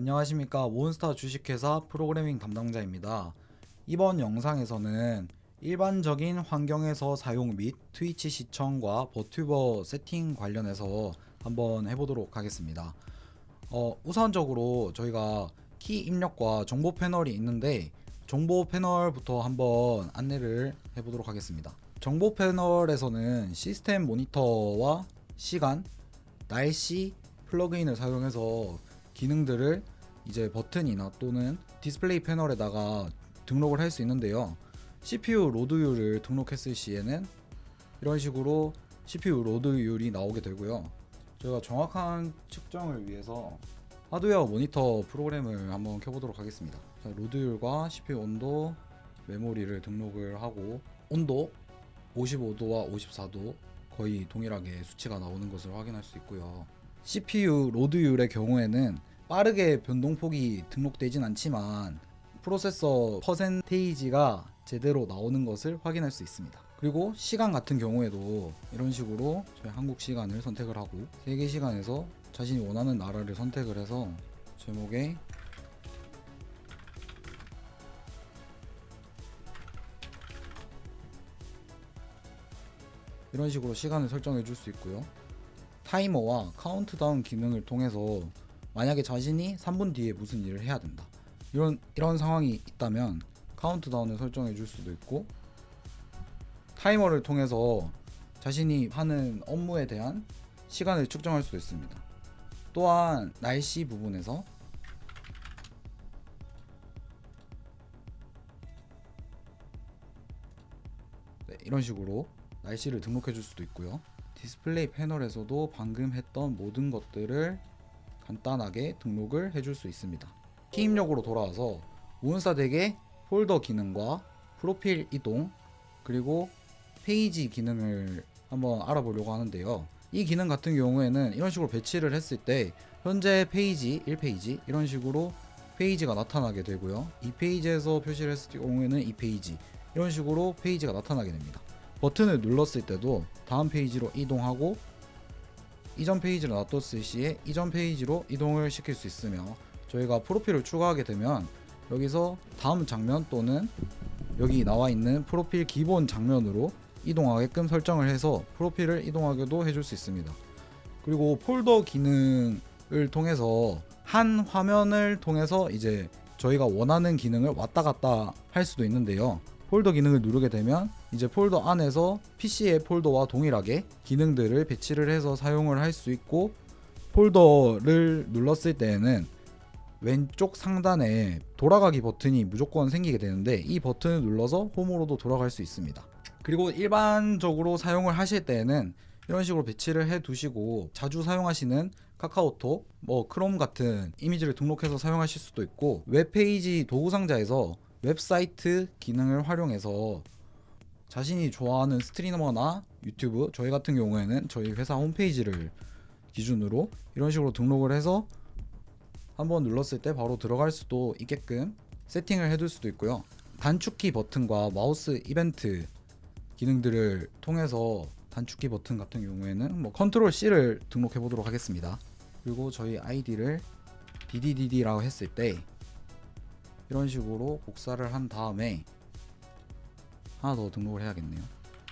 안녕하십니까 몬스타 주식회사 프로그래밍 담당자입니다. 이번 영상에서는 일반적인 환경에서 사용 및 트위치 시청과 버튜버 세팅 관련해서 한번 해보도록 하겠습니다. 어, 우선적으로 저희가 키 입력과 정보 패널이 있는데 정보 패널부터 한번 안내를 해보도록 하겠습니다. 정보 패널에서는 시스템 모니터와 시간, 날씨 플러그인을 사용해서 기능들을 이제 버튼이나 또는 디스플레이 패널에다가 등록을 할 수 있는데요. CPU 로드율을 등록했을 시에는 이런 식으로 CPU 로드율이 나오게 되고요. 저희가 정확한 측정을 위해서 하드웨어 모니터 프로그램을 한번 켜보도록 하겠습니다. 자, 로드율과 CPU 온도, 메모리를 등록을 하고 온도 55도와 54도 거의 동일하게 수치가 나오는 것을 확인할 수 있고요. CPU 로드율의 경우에는 빠르게 변동폭이 등록되진 않지만 프로세서 퍼센테이지가 제대로 나오는 것을 확인할 수 있습니다. 그리고 시간 같은 경우에도 이런 식으로 저희 한국 시간을 선택을 하고 세계 시간에서 자신이 원하는 나라를 선택을 해서 제목에 이런 식으로 시간을 설정해 줄 수 있고요. 타이머와 카운트다운 기능을 통해서 만약에 자신이 3분 뒤에 무슨 일을 해야 된다. 이런 이런 상황이 있다면 카운트다운을 설정해 줄 수도 있고 타이머를 통해서 자신이 하는 업무에 대한 시간을 측정할 수도 있습니다. 또한 날씨 부분에서 네, 이런 식으로 날씨를 등록해 줄 수도 있고요. 디스플레이 패널에서도 방금 했던 모든 것들을 간단하게 등록을 해줄 수 있습니다. 키 입력으로 돌아와서 모은사 덱의 폴더 기능과 프로필 이동 그리고 페이지 기능을 한번 알아보려고 하는데요. 이 기능 같은 경우에는 이런 식으로 배치를 했을 때 현재 페이지 1페이지 이런 식으로 페이지가 나타나게 되고요. 이 페이지에서 표시를 했을 경우에는 이 페이지 이런 식으로 페이지가 나타나게 됩니다. 버튼을 눌렀을 때도 다음 페이지로 이동하고 이전 페이지를 놔뒀을 시에 이전 페이지로 이동을 시킬 수 있으며 저희가 프로필을 추가하게 되면 여기서 다음 장면 또는 여기 나와 있는 프로필 기본 장면으로 이동하게끔 설정을 해서 프로필을 이동하게도 해줄 수 있습니다. 그리고 폴더 기능을 통해서 한 화면을 통해서 이제 저희가 원하는 기능을 왔다 갔다 할 수도 있는데요. 폴더 기능을 누르게 되면 이제 폴더 안에서 PC의 폴더와 동일하게 기능들을 배치를 해서 사용을 할 수 있고 폴더를 눌렀을 때에는 왼쪽 상단에 돌아가기 버튼이 무조건 생기게 되는데 이 버튼을 눌러서 홈으로도 돌아갈 수 있습니다. 그리고 일반적으로 사용을 하실 때에는 이런 식으로 배치를 해 두시고 자주 사용하시는 카카오톡, 뭐 크롬 같은 이미지를 등록해서 사용하실 수도 있고 웹페이지 도구 상자에서 웹사이트 기능을 활용해서 자신이 좋아하는 스트리머나 유튜브 저희 같은 경우에는 저희 회사 홈페이지를 기준으로 이런 식으로 등록을 해서 한번 눌렀을 때 바로 들어갈 수도 있게끔 세팅을 해둘 수도 있고요. 단축키 버튼과 마우스 이벤트 기능들을 통해서 단축키 버튼 같은 경우에는 뭐 컨트롤 C를 등록해 보도록 하겠습니다. 그리고 저희 아이디를 DDDD라고 했을 때 이런 식으로 복사를 한 다음에 하나 더 등록을 해야겠네요.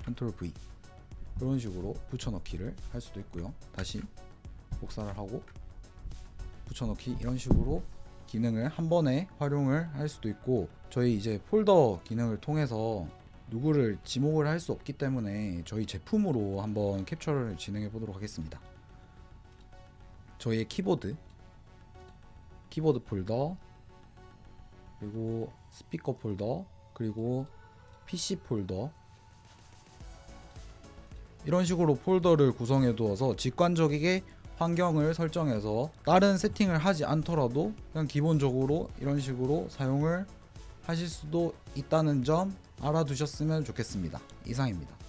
컨트롤 V 이런 식으로 붙여넣기를 할 수도 있고요. 다시 복사를 하고 붙여넣기 이런 식으로 기능을 한 번에 활용을 할 수도 있고 저희 이제 폴더 기능을 통해서 누구를 지목을 할 수 없기 때문에 저희 제품으로 한번 캡처를 진행해 보도록 하겠습니다. 저희의 키보드, 키보드 폴더, 그리고 스피커 폴더, 그리고 PC 폴더 이런 식으로 폴더를 구성해 두어서 직관적이게 환경을 설정해서 다른 세팅을 하지 않더라도 그냥 기본적으로 이런 식으로 사용을 하실 수도 있다는 점 알아두셨으면 좋겠습니다. 이상입니다.